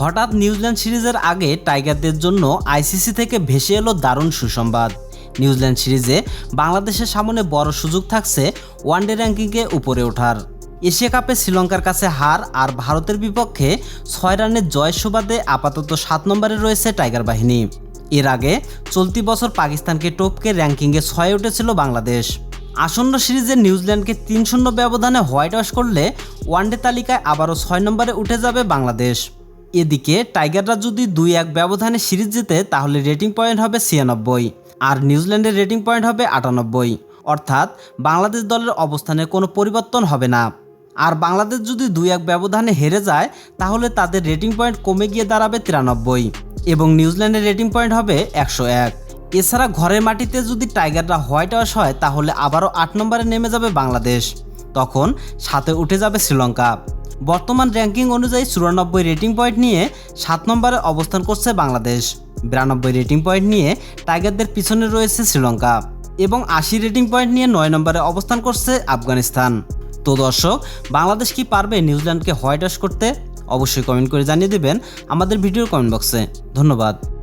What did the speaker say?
হঠাৎ নিউজিল্যান্ড সিরিজের আগে টাইগারদের জন্য আইসিসি থেকে ভেসে এলো দারুণ সুসংবাদ। নিউজিল্যান্ড সিরিজে বাংলাদেশের সামনে বড় সুযোগ থাকছে ওয়ানডে র্যাঙ্কিংয়ে উপরে ওঠার। এশিয়া কাপে শ্রীলঙ্কার কাছে হার আর ভারতের বিপক্ষে ছয় রানের জয় সুবাদে আপাতত সাত নম্বরে রয়েছে টাইগার বাহিনী। এর আগে চলতি বছর পাকিস্তানকে টপকে র্যাঙ্কিংয়ে ছয়ে উঠেছিল বাংলাদেশ। আসন্ন সিরিজে নিউজিল্যান্ডকে তিন শূন্য ব্যবধানে হোয়াইট ওয়াশ করলে ওয়ানডে তালিকায় আবারও ছয় নম্বরে উঠে যাবে বাংলাদেশ। এদিকে, টাইগাররা যদি দুই এক ব্যবধানে সিরিজ জিতে, তাহলে রেটিং পয়েন্ট হবে ছিয়ানব্বই। আর নিউজিল্যান্ডের রেটিং পয়েন্ট হবে আটানব্বই। অর্থাৎ, বাংলাদেশ দলের অবস্থানে কোনো পরিবর্তন হবে না। আর বাংলাদেশ যদি দুই এক ব্যবধানে হেরে যায়, তাহলে তাদের রেটিং পয়েন্ট কমে গিয়ে দাঁড়াবে তিরানব্বই। এবং নিউজিল্যান্ডের রেটিং পয়েন্ট হবে একশো এক। এছাড়া ঘরের মাটিতে যদি টাইগাররা হোয়াইট ওয়াশ হয়, তাহলে আবারও আট নম্বরে নেমে যাবে বাংলাদেশ। তখন সাথে উঠে যাবে শ্রীলঙ্কা। বর্তমান র্যাঙ্কিং অনুযায়ী চুরানব্বই রেটিং পয়েন্ট নিয়ে সাত নম্বরে অবস্থান করছে বাংলাদেশ। বিরানব্বই রেটিং পয়েন্ট নিয়ে টাইগারদের পিছনে রয়েছে শ্রীলঙ্কা এবং আশি রেটিং পয়েন্ট নিয়ে নয় নম্বরে অবস্থান করছে আফগানিস্তান। তো দর্শক, বাংলাদেশ কি পারবে নিউজিল্যান্ডকে হোয়াইট ওয়াশ করতে? অবশ্যই কমেন্ট করে জানিয়ে দেবেন আমাদের ভিডিওর কমেন্ট বক্সে ধন্যবাদ।